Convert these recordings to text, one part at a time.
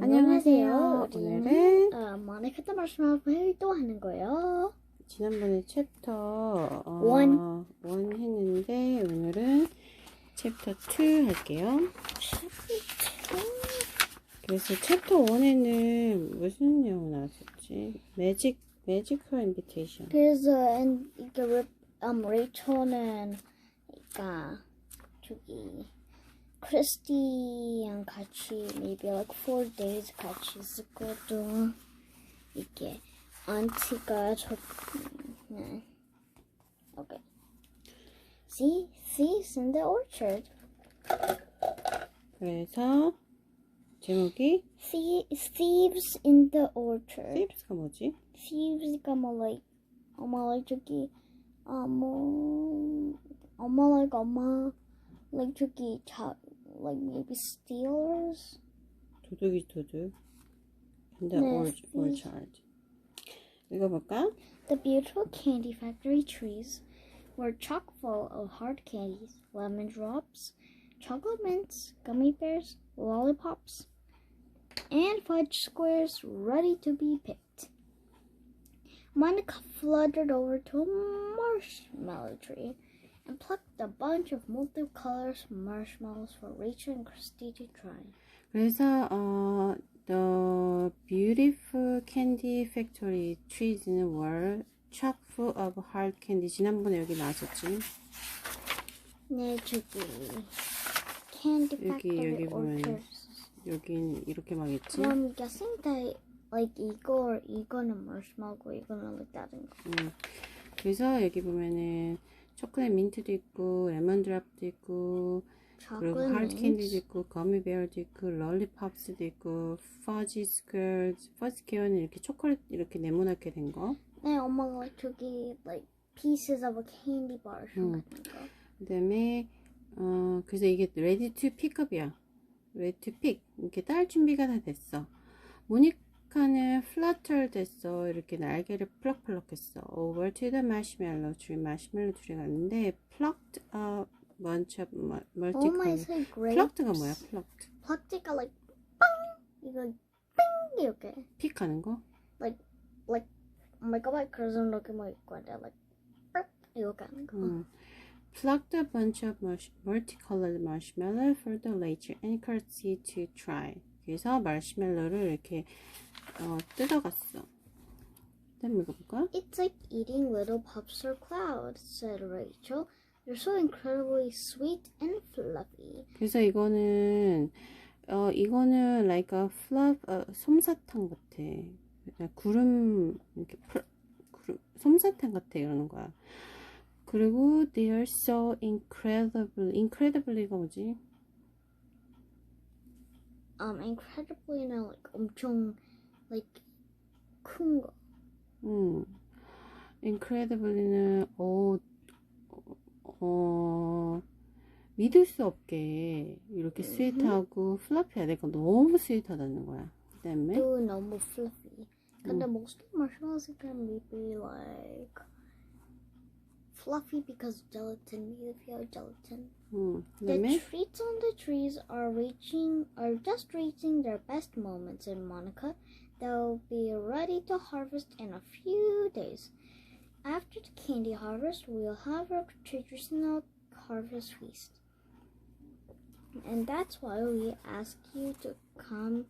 안녕하세요. 오늘은 어, 더 마시멜로 회의도 하는 거예요. 지난번에 챕터 어, 원. 원 했는데 오늘은 챕터 2 할게요. 그래서 챕터 1에는 무슨 내용 나왔었지? 매직 매지컬 인비테이션. 그래서 엔- 이게 리- 음, 레이첼은 그러니까 저기 크리스티랑 같이 maybe like four days 같이 있었거든. 이게 안티가 저 네. 오케이. See, thieves in the orchard. 그래서 제목이 Thie- Thieves in the orchard. 세이브스가 뭐지? thieves가 뭐 like 엄마 like 저기 어뭐 엄마 like 엄마 like 저기 자 like maybe stealers 도둑이 도둑. In the 네, or- orchard. 읽어볼까? the beautiful candy factory trees were chock full of hard candies lemon drops chocolate mints gummy bears lollipops and fudge squares ready to be picked Monica fluttered over to a marshmallow tree and plucked a bunch of multicolored marshmallows for Rachel and Christy to try. 그래서 어, the beautiful candy factory trees were chock full of hard candy. 지난번에 여기 나왔었지. 네, 저기 candy 여기, factory 여기 보면 orchards. 여긴 이렇게 막 있지. So I'm guessing that like 이거 이거는 marshmallow고 이거는 like 다른 거. 음. 그래서 여기 보면은 초콜릿 민트도 있고 레몬드랍도 있고 그리고 chocolate 하드 mints. 캔디도 있고 거미베어도 있고 롤리팝스도 있고 퍼지 스퀘어 퍼지 스퀘어는 이렇게 초콜릿 이렇게 네모나게 된 거. 네, 엄마가 저기 like pieces of a candy bar 음. 같은 거. 그다음에 어 그래서 이게 ready to pick up이야. ready to pick 이렇게 딸 준비가 다 됐어. 모니 카는 flutter 됐어. 이렇게 날개를 플럭플럭 했어. over to the marshmallow tree 마시멜로 트리 갔는데 plucked a bunch of Oh multicolored plucked가 뭐야? plucked plucked가 like 빵 이거 삥 이렇게 픽 하는 거? like like 엄마가 막 그런 뭐 있고 근데 like 빡 이렇게 하는 거. 음. plucked a bunch of multicolored marshmallow for the later and courtesy to try. 그래서 마시멜로를 이렇게 어, 뜯어갔어. 그다음 읽어볼까? It's like eating little pups or clouds, said Rachel. They're so incredibly sweet and fluffy. 그래서 이거는 어 이거는 like a fluff 어, 솜사탕 같아. 구름 이렇게 풀, 구름 솜사탕 같아 이러는 거야. 그리고 they are so incredible incredibly가 뭐지? Um, incredibly는 like 엄청 like 큰 거. 음, incredibly는 어, 어 믿을 수 없게 이렇게 스윗하고 플러피야 내가 너무 스윗하다는 거야. 그다음에 또 너무 fluffy. 근데 most marshmallows can be like fluffy because gelatin. You feel gelatin. 음, The 그다음에 treats on the trees are reaching are just reaching their best moments in Monica. They'll be ready to harvest in a few days. After the candy harvest, we'll have our traditional harvest feast. And that's why we ask you to come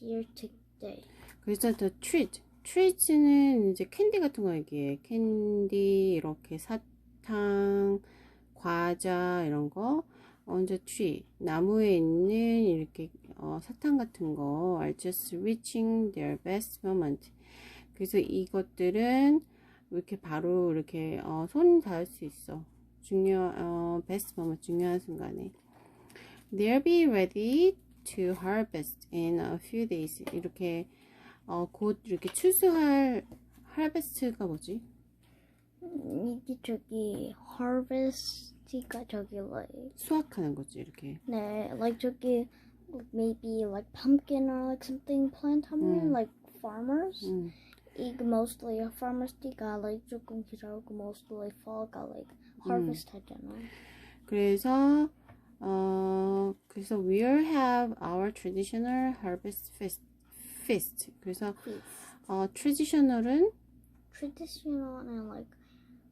here today. 그래서 the treat treats는 이제 캔디 같은 거 얘기해. 캔디 이렇게 사탕, 과자 이런 거. 언제 tree 나무에 있는 이렇게 어, 사탕 같은 거 are just reaching their best moment. 그래서 이것들은 이렇게 바로 이렇게 어, 손 닿을 수 있어. 중요 어, best moment 중요한 순간에. They'll be ready to harvest in a few days. 이렇게 어, 곧 이렇게 추수할 harvest가 뭐지? 이게 저기 harvest가 저기 like 수확하는 거지 이렇게. 네, like 저기 maybe like pumpkin or like something plant 하면 음. like farmers. 음. 이거 mostly farmers 띠가 like 조금 기다리고 mostly fall가 like harvest 하잖아. 그래서 어, 그래서 we'll have our traditional harvest feast. feast. 그래서 Feast. 어, traditional은 Traditional and like,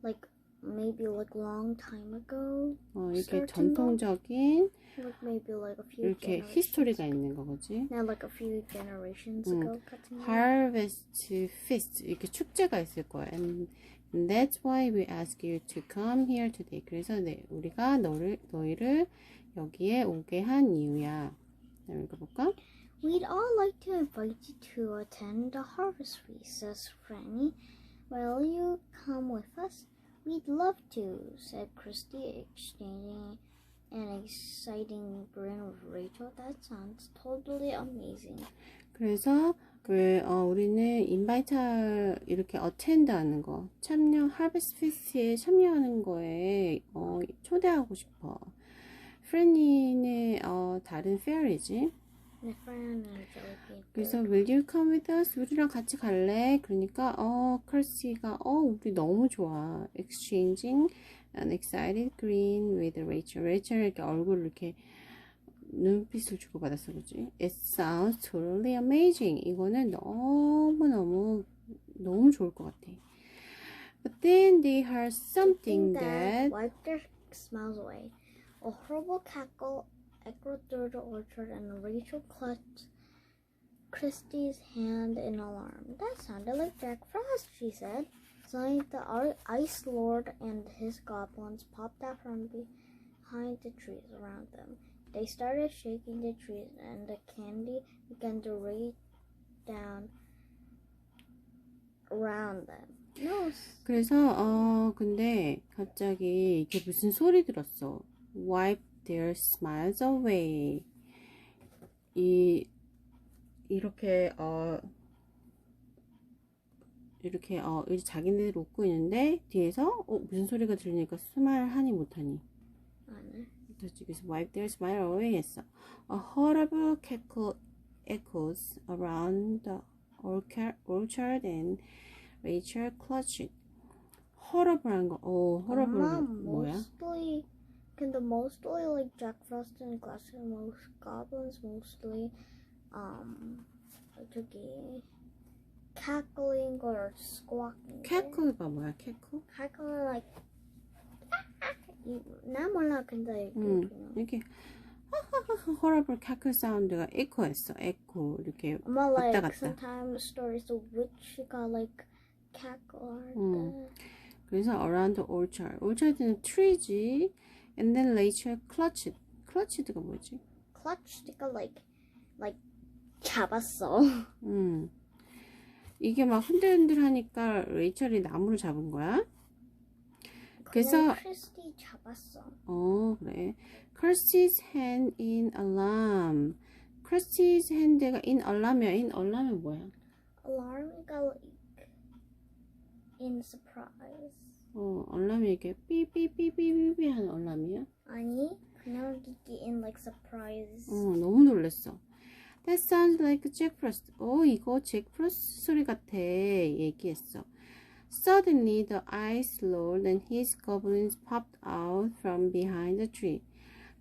like maybe like long time ago. 어, 이렇게 전통적인 Like maybe like a few 이렇게. 히스토리가 있는 거지. Now like a few generations 음. ago. 같은 거. harvest feast 이렇게 축제가 있을 거야. And that's why we ask you to come here today. 그래서 네, 우리가 너를 너희를 여기에 오게 한 이유야. 자, 읽어볼까? We'd all like to invite you to attend the harvest feast, says Franny. Will you come with us? We'd love to, said Christy, exchanging an exciting grin with Rachel. That sounds totally amazing. 그래서 왜 어, 우리는 invite 이렇게 attend 하는 거 참여 harvest feast에 참여하는 거에 어, 초대하고 싶어. 프레니는 어, 다른 fair이지. 그래서 will you come with us? 우리랑 같이 갈래? 그러니까 어 컬시가 어 우리 너무 좋아. exchanging an excited grin with Rachel. Rachel 이렇게 얼굴 이렇게 눈빛을 주고받았어, 그지? It sounds totally amazing. 이거는 너무 너무 너무 좋을 것 같아. But then they heard something that wiped their smiles away. A horrible cackle echoed through the orchard, and Rachel clutched Christie's hand in alarm. That sounded like Jack Frost, she said. Suddenly, the Ar- Ice Lord and his goblins popped out from behind the trees around them. They started shaking the trees, and the candy began to rain down around them. No, s- 그래서 어 근데 갑자기 이게 무슨 소리 들었어. Wipe their smiles away. 이 이렇게 어 이렇게 어 이제 자기네들 웃고 있는데 뒤에서 어 무슨 소리가 들리니까 수말하니 못하니. 아니. 그래서 wipe their smile away 했어. A horrible cackle echoes around the orchard, and Rachel clutched. horrible한 거. 어, 엄마 horrible는 뭐야? mostly 근데 mostly like Jack Frost and Glass and most goblins mostly um 저기 cackling or squawking cackle가 뭐야? cackle? cackling like 이- 나 몰라 근데 음. 그냥 이렇게 horrible cackle 사운드가 echo했어. echo 이렇게 엄마 왔다 like 갔다. sometimes stories the witch got like cackle 할 음. 때 그래서 around the orchard. orchard는 tree지. And then Rachel clutched. clutched가 뭐지? clutch가 like like 잡았어 음. 이게 막 흔들흔들 하니까 레이첼이 나무를 잡은 거야? 그래서- 크리스티 잡았어 어, 그래. Kirsty's hand in alarm. Kirsty's hand가 in alarm이야. in alarm은 뭐야? alarm가 like in surprise 어, 알람이 이렇게 삐삐삐삐삐삐 하는 알람이야? 아니 그냥 이게 in like surprise 어, 너무 놀랬어. That sounds like Jack Frost. 어, 이거 잭 프로스트 소리 같아. 얘기했어. Suddenly, the ice lord and his goblins popped out from behind the tree.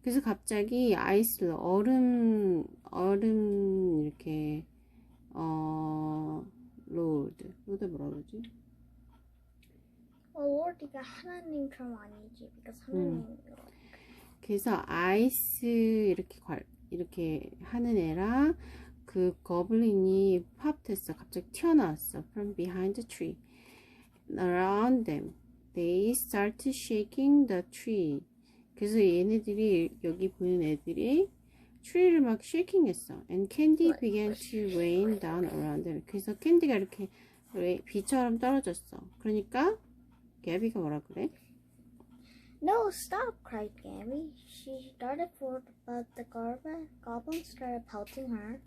그래서 갑자기 아이스 얼음 얼음 이렇게 어 로드 로드 뭐라 그러지? Lord가 하나님처럼 아니지 because 하나님 그래서 아이스 이렇게 괄 이렇게 하는 애랑 그 거블린이 팝됐어. 갑자기 튀어나왔어. From behind the tree. Around them, they started shaking the tree. 그래서 얘네들이 여기 보이는 애들이 트리를 막 쉐이킹 했어. And candy began to rain down around them. 그래서 캔디가 이렇게 레- 비처럼 떨어졌어. 그러니까 개비가 뭐라 그래? No, stop! cried Gabby. She darted forward, but the goblin, started pelting her.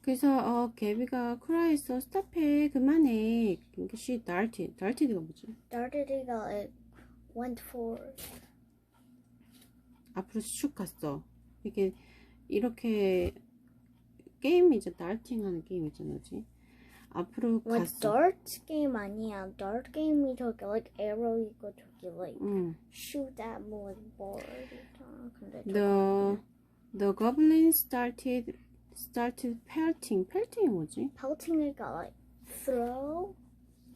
그래서 어 개비가 크라했어 스탑해 그만해 그러니까 she darted darted가 뭐지 Darted가 went forward. 앞으로 슉 갔어 이게 이렇게 게임이죠 darting 하는 게임 있잖아 그지 앞으로 Like 갔어 dart game 아니야. Dart game이 저기 like arrow 이거 저기 like 응 shoot at with ball. 근데 The the goblin started started pelting. pelting이 뭐지? pelting이가 like throw,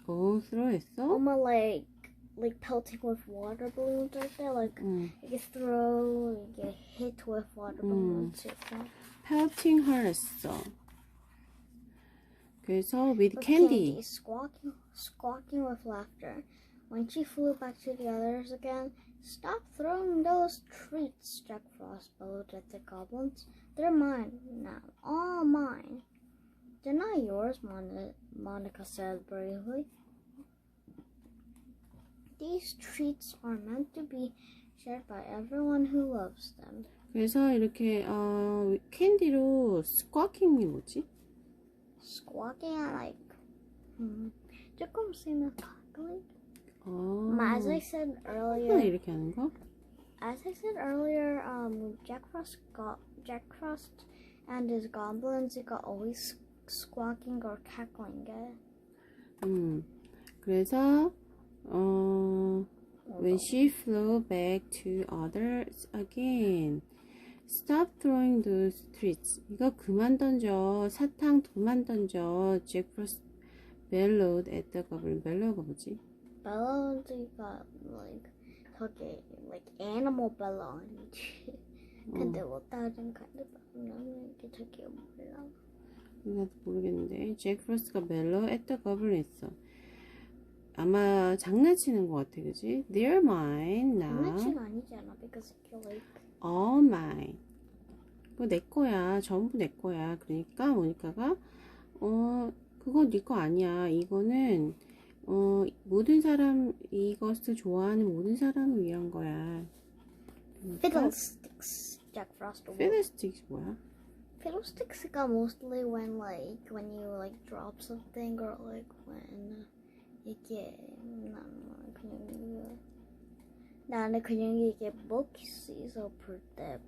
어, throw almost like like pelting with water balloons right there. Like 응. you throw, you get hit with water balloons. 이렇게. pelting을 했어. 그래서 with With candy. squawking, squawking with laughter. When she flew back to the others again, stop throwing those treats, Jack Frost bellowed at the goblins. They're mine now, all mine. They're not yours, Mon- Monica said bravely. These treats are meant to be shared by everyone who loves them. 그래서 이렇게 어 캔디로 squawking이 뭐지? Squawking at like, hmm, 조금 쓰면 cackling. 어. As I said 그냥 earlier, 이렇게 하는 거? as I said earlier, um, Jack Frost got Jack Frost and his goblins got always squawking or cackling. eh? 음. 그래서 어 when she flew back to others again. Stop throwing those treats. 이거 그만 던져. 사탕 그만 던져. Jack Frost bellowed at the goblin. bellow가 뭐지? Bellows got like 저기 like animal bellow 아니지? 근데 뭐 다른 kind of bellow 이게 저기 몰라. 나도 모르겠는데 잭 프로스트가 멜로 at the goblin 했어. 아마 장난치는 것 같아, 그지? They're mine now. 장난치가 아니잖아, because you're like All mine. 그거 내 거야. 전부 내 거야. 그러니까 모니카가 어 그거 네 거 아니야. 이거는 어 모든 사람 이것을 좋아하는 모든 사람을 위한 거야. 그러니까 fiddlesticks. Jack Frost. fiddlesticks 뭐야? Fiddlesticks got mostly when like when you like drop something or like when 이게 나는 그냥 나는 그냥 이게 box에서 볼때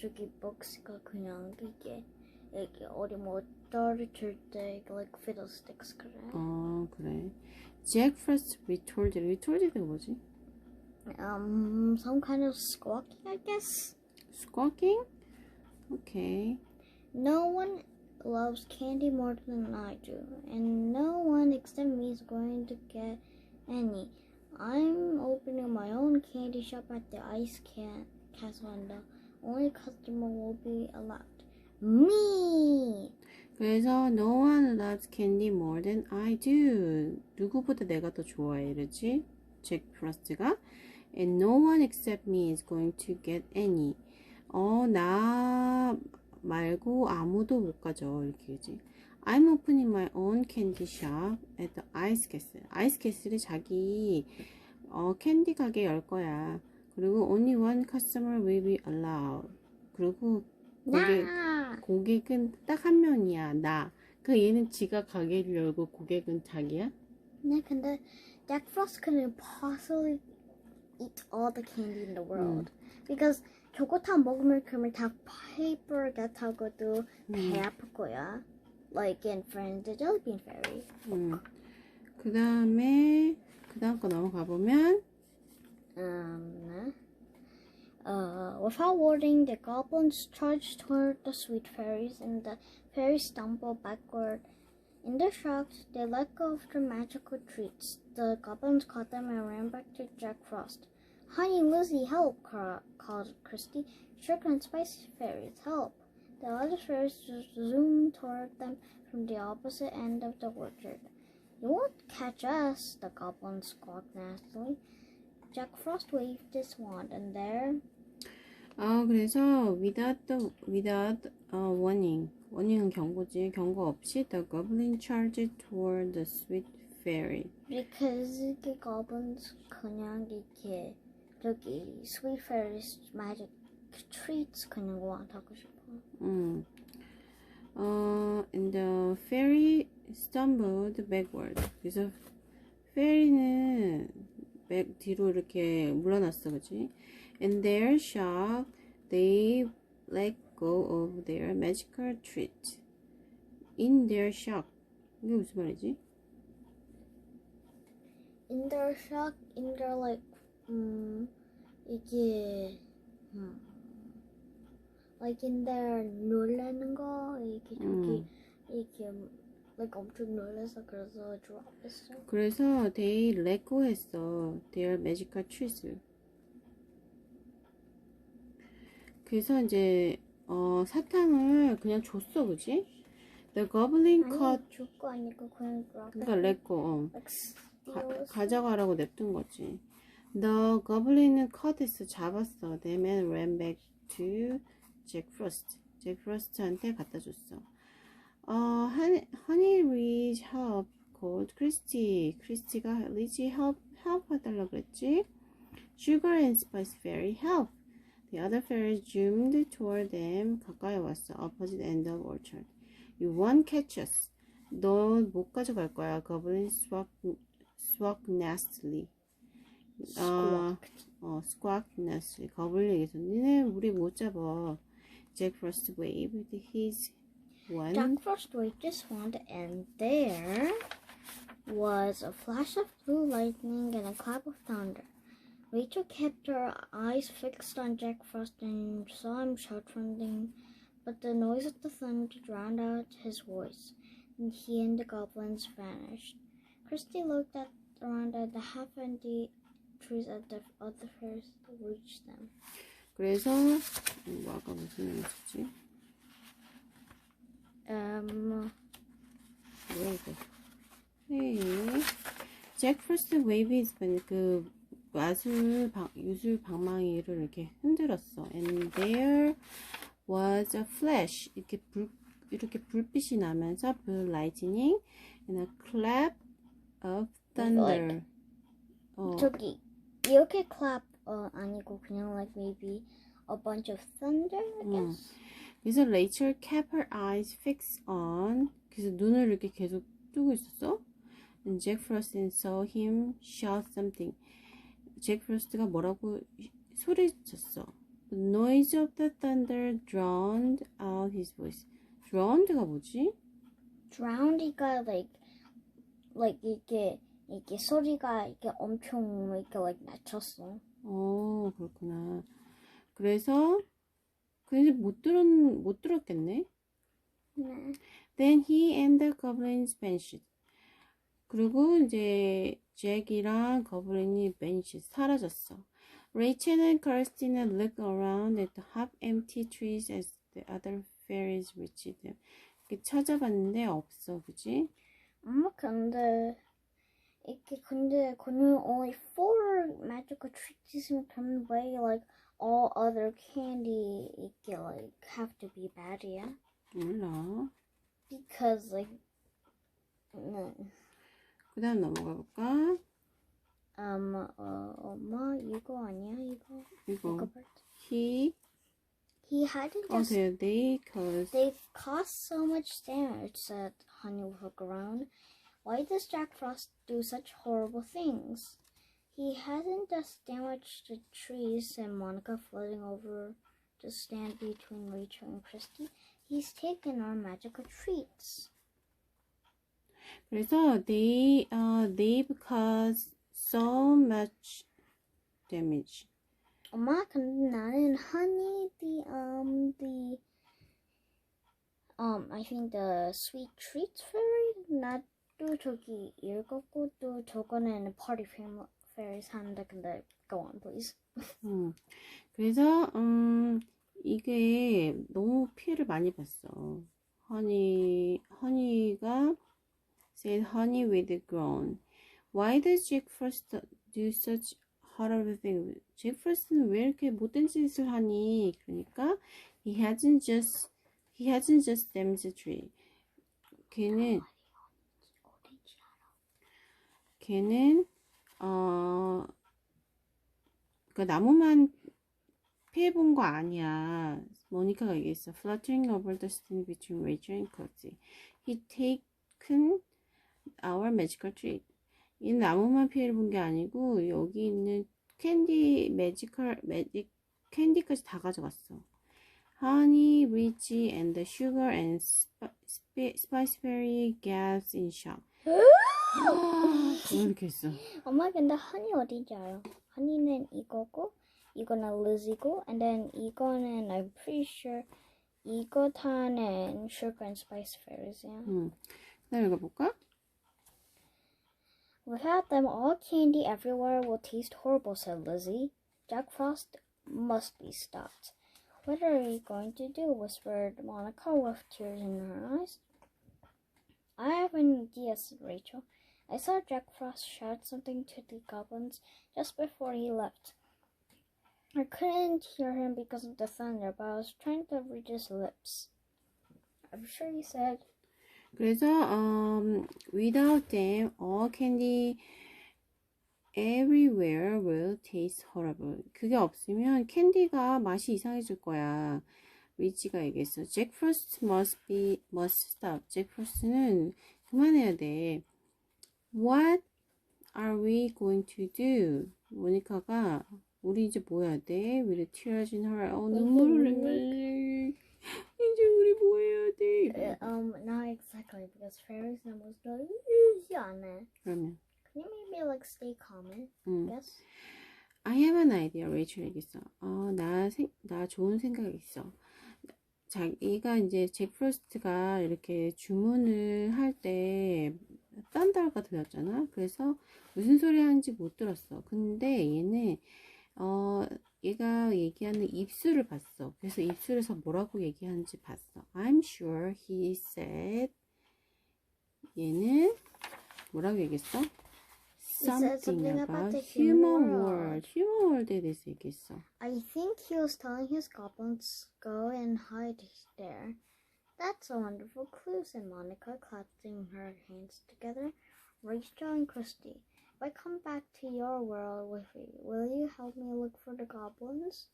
저기 box가 그냥 이게 이게 어디 뭐 떨어질 때 like fiddlesticks 그래. 어 그래. 잭 프로스트 retorted. retorted가 뭐지? Um, some kind of squawking, I guess. squawking? Okay. No one loves candy more than I do, and no one except me is going to get any. I'm opening my own candy shop at the Ice can- Castle, and the only customer will be allowed. Me! 그래서 no one loves candy more than I do. 누구보다 내가 더 좋아해, 이러지? 잭 프로스트가. And no one except me is going to get any. 어, 나 말고 아무도 못 가져. 이렇게 그지? I'm opening my own candy shop at the Ice Castle. 아이스 캐슬이 자기 어, 캔디 가게 열 거야. 그리고 only one customer will be allowed. 그리고 고객, 나! 고객은 딱 한 명이야, 나. 그 얘는 지가 가게를 열고 고객은 자기야? 네, 근데 Jack Frost couldn't possibly eat all the candy in the world. Because 저거 다 먹으면 그러면 다 paper 같아고도 배 아플 거야. Like in Friends, the Jelly Bean Fairy. 음. 그 다음에, 그 다음 거 넘어가 보면, Um, uh, without warning, the goblins charged toward the sweet fairies, and the fairies stumbled backward. In their shock, they let go of their magical treats. The goblins caught them and ran back to Jack Frost. Honey Lizzie, help! ca- called Christy. Sugar and spicy fairies, help! The other fairies just zoomed toward them from the opposite end of the orchard. You won't catch us, the goblins squawked nastily. Jack Frost waved his wand, and there, 아, 그래서, without the, without uh, warning. warning은 경고지. 경고 없이, the goblin charged toward the sweet fairy. because the goblins 그냥 이렇게 저기 sweet fairies magic treats 그냥 원하고 싶어. 음. 어, and the fairy stumbled backward. 그래서 fairy는 백 뒤로 이렇게 물러났어, 그지? And their shock, they let go of their magical treat. In their shock. 이게 무슨 말이지? In their shock, in their like, 음 이게 음 like in there 놀라는 거 이렇게 저기 음. 이렇게 like 엄청 놀라서 그래서 drop 했어. 그래서 they let go 했어. their magical trees. 그래서 이제 어, 사탕을 그냥 줬어, 그지? The goblin 아니 줄거 아니고 그냥 drop. 그러니까 let go. 어. like 가. 가져가라고 냅둔 거지. The goblin은 caught 잡았어. Them and ran back to Jack Frost. Jack Frost한테 갖다 줬어. 어, 한, Honey Ridge help called Christy. 크리스티가 리지 help help 해달라 그랬지. Sugar and Spice Fairy help. The other fairies zoomed toward them. 가까이 왔어. Opposite end of orchard. You won't catch us. 너못 가져갈 거야. Goblin swag squawk nastily. 아, 어, squawk nastily. 거블링에서 니네 우리 못 잡아. Jack Frost waved his wand. Jack Frost waved his wand, and there was a flash of blue lightning and a clap of thunder. Rachel kept her eyes fixed on Jack Frost and saw him shout something, but the noise of the thunder drowned out his voice, and he and the goblins vanished. Christy looked at around at the half-empty trees at the other fairies reached them. 그래서 음, 뭐 아까 무슨 얘기 했었지? Um, 뭐야 이거? 네. Jack Frost waved his wand. 그 마술 방, 유술 방망이를 이렇게 흔들었어. And there was a flash. 이렇게 불 이렇게 불빛이 나면서 blue lightning and a clap of thunder. 어, 저기 이렇게 clap 어 아니고 그냥 like maybe a bunch of thunder I 음. guess. 그래서 Rachel kept her eyes fixed on. 그래서 눈을 이렇게 계속 뜨고 있었어. And Jack Frost saw him shout something. 잭 프로스트가 뭐라고 소리쳤어. The noise of the thunder drowned out his voice. drowned가 뭐지? Drowned가 like like 이게 이게 소리가 이게 엄청 이렇게 like 낮췄어. 어, 그렇구나. 그래서 근데 못 들었 못 들었겠네. 네. Then he and the goblins vanished. 그리고 이제 잭이랑 거블린이 vanished 사라졌어. 레이첼은 크리스티는 look around at the half empty trees as the other fairies reached them. 이렇게 찾아봤는데 없어, 그지? 엄마 근데 근데 그냥 only four magical treats in come way like all other candy 이게 like have to be bad이야 몰라. because like 네. 그 다음 넘어가 볼까? Um, 어, 엄마 이거 아니야 이거 이거 이거 part. he He hadn't 어, just they, they cause they caused so much damage, said Honey with a groan. Why does Jack Frost do such horrible things? He hasn't just damaged the trees, said Monica, floating over to stand between Rachel and Christy. He's taken our magical treats. 그래서 they uh they've caused so much damage. 엄마, 근데 나는 Honey, the um the um I think the sweet treats fairy 나 도 저기 읽었고 또 저거는 party fairies 하는데 근데 go on please. 음. 그래서 음 이게 너무 피해를 많이 봤어. 허니 허니가 said honey with a groan. Why does Jack Frost do such horrible things? 잭 프로스트는 왜 이렇게 못된 짓을 하니? 그러니까 he hasn't just he hasn't just damaged the tree. 걔는 걔는 어 그러니까 나무만 피해 본 거 아니야. 모니카가 얘기했어. Fluttering over the sting between Rachel and Kirsty. He taken our magical treat. 이 나무만 피해를 본 게 아니고 여기 있는 캔디 매지컬 매직 캔디까지 다 가져갔어. Honey, Richie, and the sugar and sp- sp- spice berry gasped in shock. 왜 이렇게 했어? 엄마 근데 Honey 어디지 알아? Honey는 이거고 이거는 Lizzy고, and then 이거는 I'm pretty sure 이거타는 Sugar and Spice Fairies. 음. 그다음 읽어볼까? Without them, all candy everywhere will taste horrible," said Lizzie. "Jack Frost must be stopped." "What are we going to do?" whispered Monica with tears in her eyes. "I have an idea," said Rachel. "I saw Jack Frost shout something to the goblins just before he left. I couldn't hear him because of the thunder, but I was trying to read his lips. I'm sure he said, 그래서 um, without them all candy everywhere will taste horrible. 그게 없으면 캔디가 맛이 이상해질 거야. 리치가 얘기했어. 잭 프로스트 must be must stop. 잭 프로스트는 그만해야 돼. What are we going to do? 모니카가 우리 이제 뭐 해야 돼? With tears in her 어, 눈물을 흘려. 이제 우리 뭐 해야 돼? Uh, um, not exactly because fairies and was like, yeah, 그러면 Can you maybe like stay calm? 음. guess. I have an idea. 레이첼 얘기했어. 어, 나, 생, 나 좋은 생각이 있어. 자기가 이제 잭 프로스트가 이렇게 주문을 할때 딴달가 들렸잖아. 그래서 무슨 소리 하는지 못 들었어. 근데 얘는 어 얘가 얘기하는 입술을 봤어. 그래서 입술에서 뭐라고 얘기하는지 봤어. I'm sure he said 얘는 뭐라고 얘기했어? something something about about human world. human world에 대해서 얘기했어. I think he was telling his goblins go and hide there. That's a wonderful clue, said Monica, clapping her hands together. Rachel and Christy, if I come back to your world with you, will you help me look for the goblins?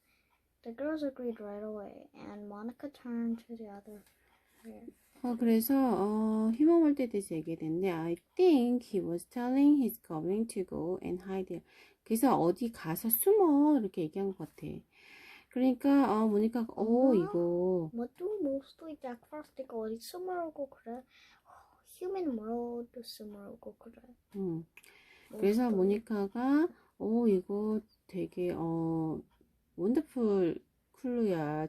The girls agreed right away, and Monica turned to the other pair. 어, 그래서 어, 휴먼 월드에 대해서 얘기했는데 I think he was telling his goblin to go and hide there. 그래서 어디 가서 숨어 이렇게 얘기한 것 같아. 그러니까 어, 모니카가 오 어? 이거 뭐또 모스도 잭 프로스트가 어디 숨으려고 그래? 휴먼 월드 숨으려고 그래. 음, 그래서 모스도. 모니카가 오 이거 되게 어 원더풀 클루야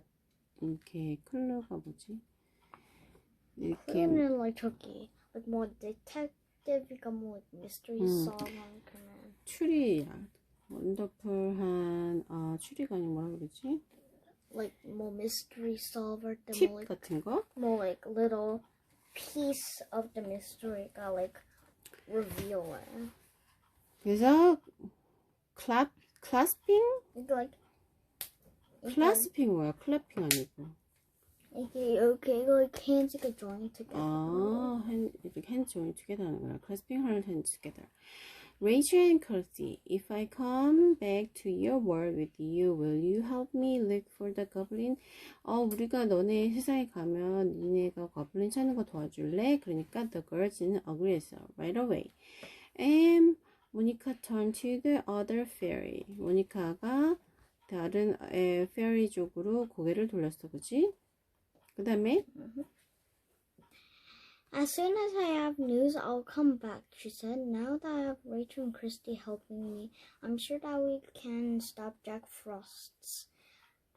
이렇게 클루가 뭐지? 이렇게 Criminal like 저기 like more detective가 뭐 mystery 그런 추리야 원더풀한 어 추리가 아니고 뭐라 그러지? like more mystery solver 팁 때뭐 like 같은 거? more like little piece of the mystery가 like reveal it. 그래서 클랍 클래스핑 이게 like 이게 클래스핑 뭐야? 클래핑 아니고. 이게 이렇게 이거 like hands가 join together. 아, hand, 이렇게 hand join together 하는 거야. clasping her hands together. Rachel and Kirsty, if I come back to your world with you, will you help me look for the goblin? 어, 우리가 너네 세상에 가면 니네가 goblin 찾는 거 도와줄래? 그러니까 the girls는 agree했어. right away. And 모니카 turned to the other fairy. 모니카가 다른 에, fairy 쪽으로 고개를 돌렸어, 그지? 그 다음에 As soon as I have news, I'll come back, she said. Now that I have Rachel and Christy helping me, I'm sure that we can stop Jack Frost's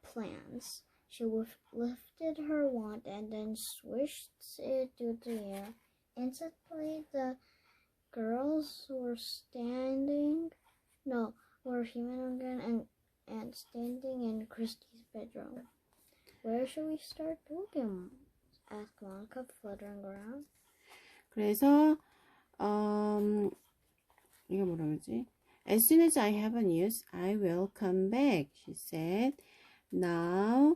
plans. She lif- lifted her wand and then swished it through the air. Instantly, the girls were standing, no, were human again and, and standing in Christy's bedroom. Where should we start looking? Asked Monica, fluttering around. 그래서 음, 이거 뭐라 그러지? As soon as I have a news, I will come back. She said. Now,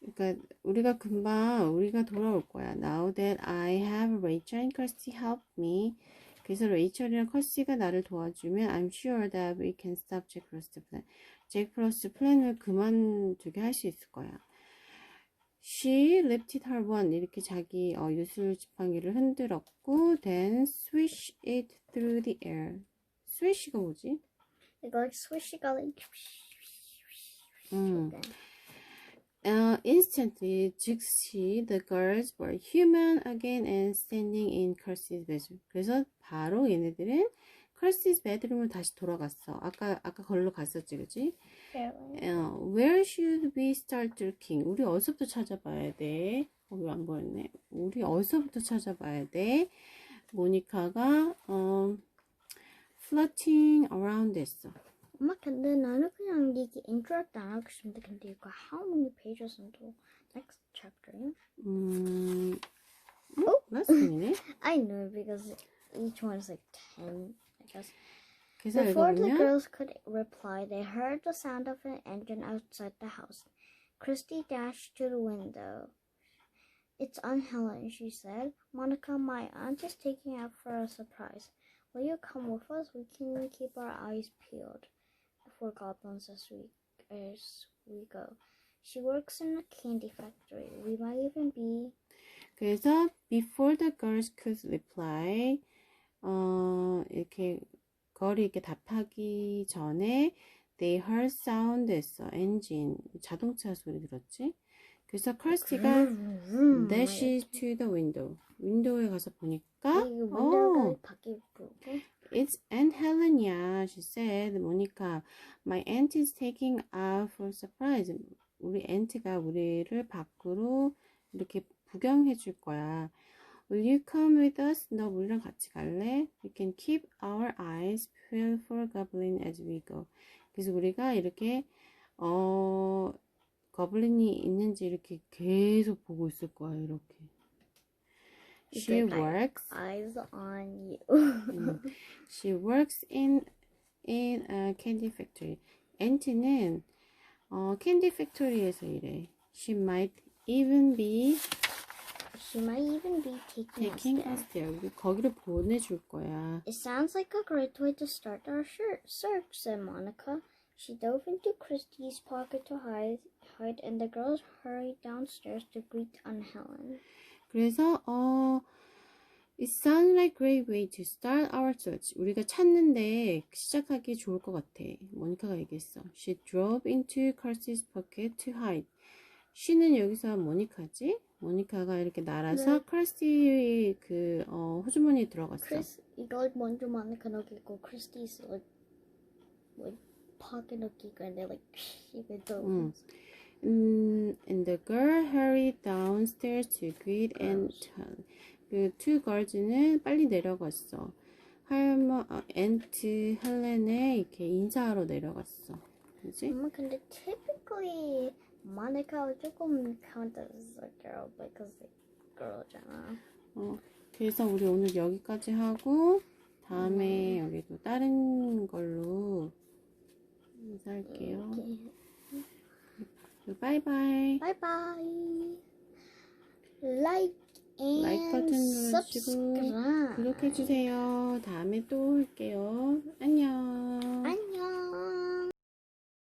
그러니까 우리가 금방 우리가 돌아올 거야. Now that I have Rachel and Kirsty help me. 그래서 레이첼이랑 커시가 나를 도와주면 I'm sure that we can stop Jack Frost plan. 잭 프로스트 플랜을 그만두게 할 수 있을 거야. She lifted her wand 이렇게 자기 어, 유술 지팡이를 흔들었고 then swish it through the air. swish가 뭐지? Got like swishy, got like. 음. Uh, instantly, 즉시 the girls were human again and standing in Kirsty's bedroom. 그래서 바로 얘네들은 크리스티's bedroom을 다시 돌아갔어. 아까 아까 걸로 갔었지, 그지? Fairly. 어, where should we start looking? 우리 어디서부터 찾아봐야 돼? 어, 왜안 보였네? 우리 어디서부터 찾아봐야 돼? 모니카가 어, floating around 했어. 엄마 근데 나는 그냥 이게 interact 안 하고 싶은데 근데 이거 how many pages until next chapter? 음, 음? 어? 라스트이네. I know because each one is like 10, Before the girls could reply, they heard the sound of an engine outside the house. Christy dashed to the window. It's Aunt Helen, she said. Monica, my aunt is taking out for a surprise. Will you come with us? We can keep our eyes peeled for goblins as we, as we go. She works in a candy factory. We might even be. Okay, so before the girls could reply, 어 이렇게 거리 이렇게 답하기 전에 they heard sound 했어 engine 자동차 소리 들었지 그래서 크리스티가 음, dashes to the window 윈도우에 가서 보니까 이어 it's Aunt Helen이야 she said 모니카 my aunt is taking out for surprise 우리 aunt가 우리를 밖으로 이렇게 구경해 줄 거야 Will you come with us? 너 우리랑 같이 갈래? We can keep our eyes peeled for goblin as we go. 그래서 우리가 이렇게 어 거블린이 있는지 이렇게 계속 보고 있을 거야 이렇게. She works. eyes on you. 음, she works in in a candy factory. 엔티는 어 캔디 팩토리에서 일해. She might even be She might even be taking, taking us there. 우리 거기를 보내줄 거야. It sounds like a great way to start our search, said Monica. She dove into Christie's pocket to hide, hide, and the girls hurried downstairs to greet Aunt Helen. 그래서 어 It sounds like a great way to start our search. 우리가 찾는데 시작하기 좋을 것 같아. 모니카가 얘기했어. She drove into Kirsty's pocket to hide. she는 여기서 모니카지? 모니카가 이렇게 날아서 네. 크리스티의 그 어, 호주머니에 들어갔어. Chris, 이걸 먼저 Christie's like, like pocket 넣기고, and like 입에 넣고. 음. 음, and the girl hurried downstairs to greet Aunt Helen. 그 two girls는 빨리 내려갔어. 할머, 어, 앤트 헬렌에 이렇게 인사하러 내려갔어. 그지? 엄마 근데 typically Monica 조금 count as a girl because like girl잖아. 어, 그래서 우리 오늘 여기까지 하고 다음에 여기 또 다른 걸로 인사할게요. 이렇게. 바이바이. Bye. Like and 라이크 버튼 눌러주시고 subscribe. 구독해 주세요. 다음에 또 올게요. 안녕.